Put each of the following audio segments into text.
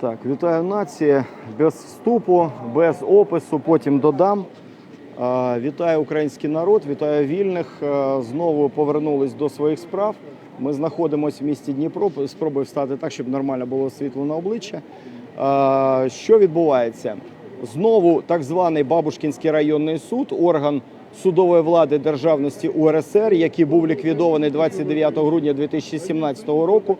Так, вітаю нація. Без вступу, без опису, потім додам. Вітаю український народ, вітаю вільних. Знову повернулись до своїх справ. Ми знаходимося в місті Дніпро. Спробую встати так, щоб нормально було світло на обличчя. Що відбувається? Знову так званий Бабушкінський районний суд, орган судової влади державності УРСР, який був ліквідований 29 грудня 2017 року.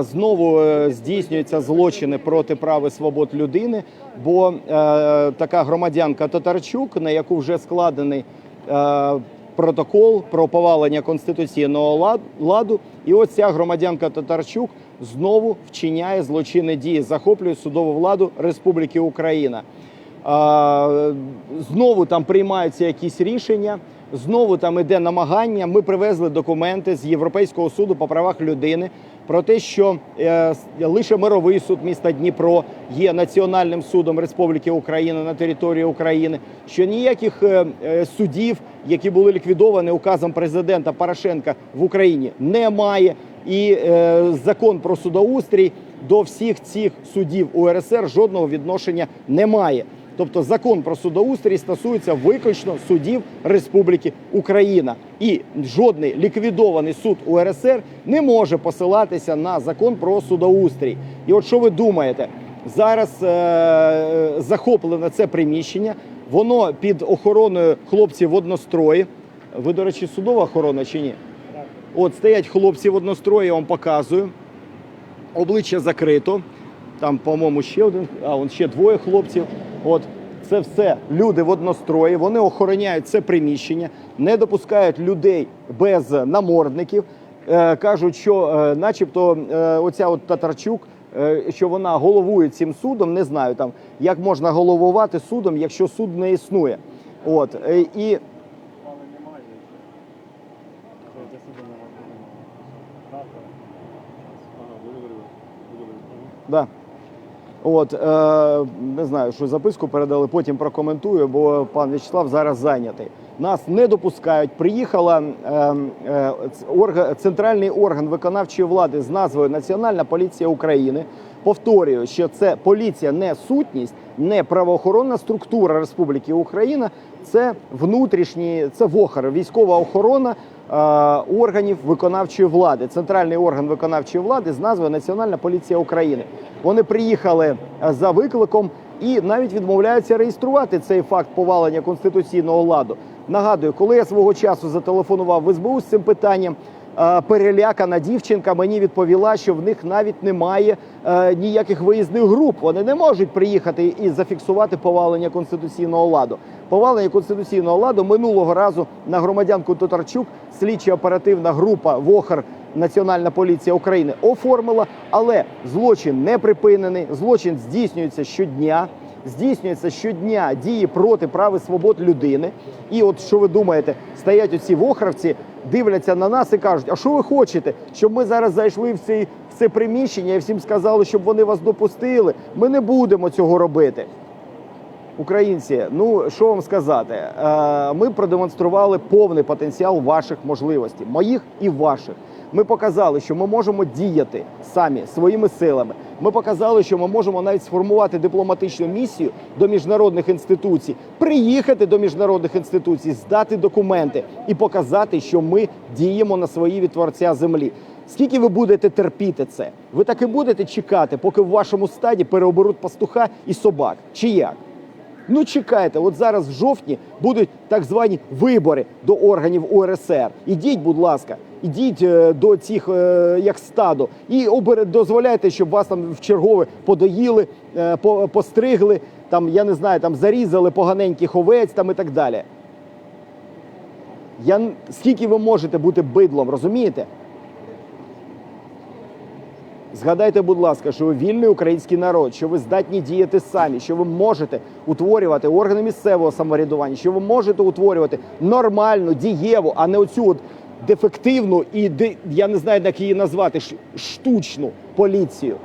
Знову е, здійснюються злочини проти прав і свобод людини, бо е, така громадянка Татарчук, на яку вже складений е, протокол про повалення конституційного ладу, і ось ця громадянка Татарчук знову вчиняє злочинні дії, захоплює судову владу Республіки Україна. Знову там приймаються якісь рішення, знову там іде намагання. Ми привезли документи з Європейського суду по правах людини про те, що е, лише мировий суд міста Дніпро є національним судом Республіки Україна на території України, що ніяких е, е, судів, які були ліквідовані указом президента Порошенка в Україні, немає. І е, закон про судоустрій до всіх цих судів УРСР жодного відношення не має. Тобто закон про судоустрій стосується виключно судів Республіки Україна, і жодний ліквідований суд УРСР не може посилатися на закон про судоустрій. І от що ви думаєте? Зараз е- захоплене це приміщення, воно під охороною хлопців в однострої. Ви, до речі, судова охорона чи ні? От стоять хлопці в однострої, я вам показую. Обличчя закрито. Там, по-моєму, ще один, а он ще двоє хлопців. От це все люди в однострої. Вони охороняють це приміщення, не допускають людей без намордників. Е, кажуть, що, е, начебто, е, оця от Татарчук, е, що вона головує цим судом. Не знаю там, як можна головувати судом, якщо суд не існує. От е, і. Да. От, е, не знаю, що записку передали, потім прокоментую, бо пан В'ячеслав зараз зайнятий. Нас не допускають. Приїхала е, е, орга, центральний орган виконавчої влади з назвою Національна поліція України. Повторюю, що це поліція не сутність, не правоохоронна структура Республіки Україна, це внутрішні, це ВОХР, військова охорона е, органів виконавчої влади, центральний орган виконавчої влади з назвою Національна поліція України. Вони приїхали е, за викликом і навіть відмовляються реєструвати цей факт повалення конституційного ладу. Нагадую, коли я свого часу зателефонував в СБУ з цим питанням. Перелякана дівчинка мені відповіла, що в них навіть немає е, ніяких виїзних груп. Вони не можуть приїхати і зафіксувати повалення конституційного ладу. Повалення конституційного ладу минулого разу на громадянку Татарчук слідчо оперативна група ВОХР Національна поліція України оформила, але злочин не припинений. Злочин здійснюється щодня. Здійснюється щодня дії проти прав і свобод людини. І от що ви думаєте, стоять оці вохравці, дивляться на нас і кажуть: а що ви хочете? Щоб ми зараз зайшли в цей в це приміщення і всім сказали, щоб вони вас допустили. Ми не будемо цього робити. Українці, ну що вам сказати? Е, Ми продемонстрували повний потенціал ваших можливостей, моїх і ваших. Ми показали, що ми можемо діяти самі своїми силами. Ми показали, що ми можемо навіть сформувати дипломатичну місію до міжнародних інституцій, приїхати до міжнародних інституцій, здати документи і показати, що ми діємо на свої від творця землі. Скільки ви будете терпіти це? Ви так і будете чекати, поки в вашому стаді переоберуть пастуха і собак, чи як? Ну чекайте, от зараз в жовтні будуть так звані вибори до органів УРСР. Ідіть, будь ласка, ідіть е, до цих е, як стадо і дозволяйте, щоб вас там в чергове подоїли, е, постригли, там я не знаю, там зарізали поганеньких овець там і так далі. Я скільки ви можете бути бидлом, розумієте? Згадайте, будь ласка, що ви вільний український народ, що ви здатні діяти самі, що ви можете утворювати органи місцевого самоврядування, що ви можете утворювати нормальну, дієву, а не оцю от дефективну і я не знаю, як її назвати, штучну поліцію.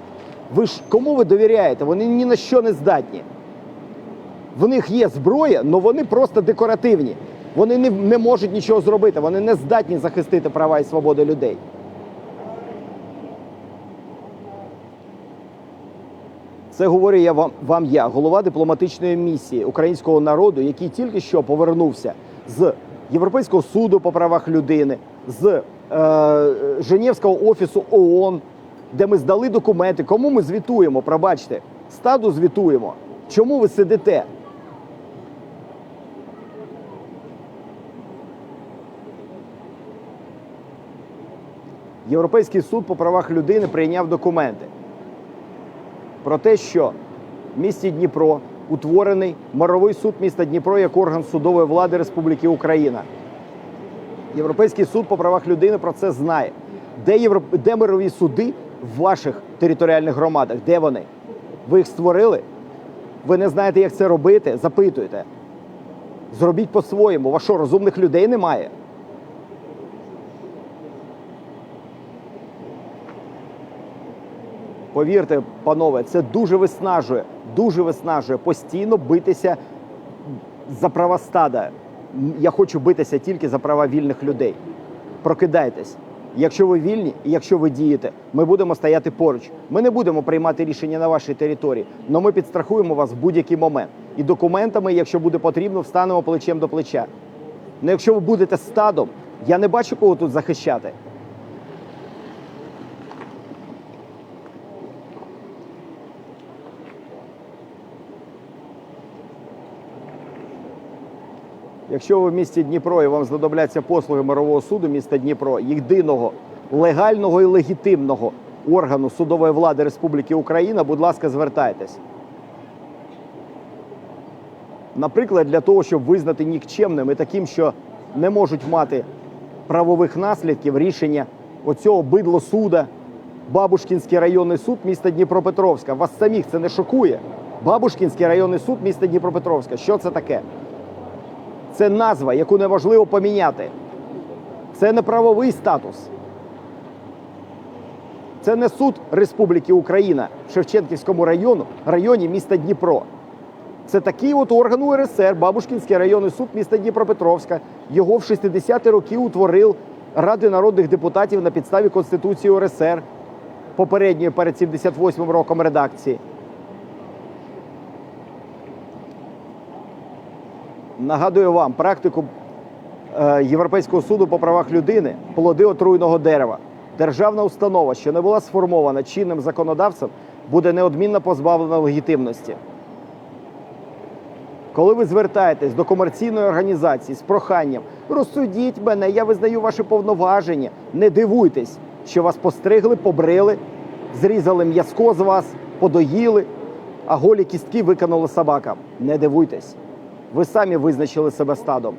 Ви ж кому ви довіряєте? Вони ні на що не здатні. В них є зброя, але вони просто декоративні. Вони не, не можуть нічого зробити, вони не здатні захистити права і свободи людей. Це говорю я вам, вам я, голова дипломатичної місії українського народу, який тільки що повернувся з Європейського суду по правах людини, з е, Женевського офісу ООН, де ми здали документи. Кому ми звітуємо? Пробачте, стаду звітуємо. Чому ви сидите? Європейський суд по правах людини прийняв документи про те, що в місті Дніпро утворений мировий суд міста Дніпро як орган судової влади Республіки Україна. Європейський суд по правах людини про це знає. Де, європ... Де мирові суди в ваших територіальних громадах? Де вони? Ви їх створили? Ви не знаєте, як це робити? Запитуйте. Зробіть по-своєму. У вас що, розумних людей немає? Повірте, панове, це дуже виснажує, дуже виснажує постійно битися за права стада. Я хочу битися тільки за права вільних людей. Прокидайтесь. Якщо ви вільні і якщо ви дієте, ми будемо стояти поруч. Ми не будемо приймати рішення на вашій території, але ми підстрахуємо вас в будь-який момент. І документами, якщо буде потрібно, встанемо плечем до плеча. Ну, якщо ви будете стадом, я не бачу кого тут захищати. Якщо ви в місті Дніпро і вам знадобляться послуги мирового суду міста Дніпро, єдиного легального і легітимного органу судової влади Республіки Україна, будь ласка, звертайтесь. Наприклад, для того, щоб визнати нікчемним і таким, що не можуть мати правових наслідків рішення оцього бидло суда, Бабушкінський районний суд міста Дніпропетровська. Вас самих це не шокує. Бабушкінський районний суд міста Дніпропетровська. Що це таке? Це назва, яку неможливо поміняти. Це не правовий статус. Це не суд Республіки Україна в Шевченківському району, районі міста Дніпро. Це такий от орган УРСР, Бабушкінський районний суд міста Дніпропетровська. Його в 60-ті роки утворив Ради народних депутатів на підставі Конституції УРСР, попередньої перед 78 роком редакції. Нагадую вам практику е, Європейського суду по правах людини плоди отруйного дерева. Державна установа, що не була сформована чинним законодавцем, буде неодмінно позбавлена легітимності. Коли ви звертаєтесь до комерційної організації з проханням розсудіть мене, я визнаю ваші повноваження, не дивуйтесь, що вас постригли, побрили, зрізали м'язко з вас, подоїли, а голі кістки викинули собакам. Не дивуйтесь. Ви самі визначили себе стадом.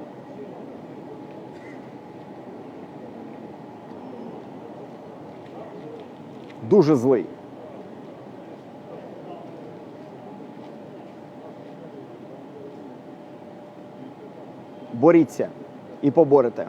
Дуже злий. Боріться і поборете.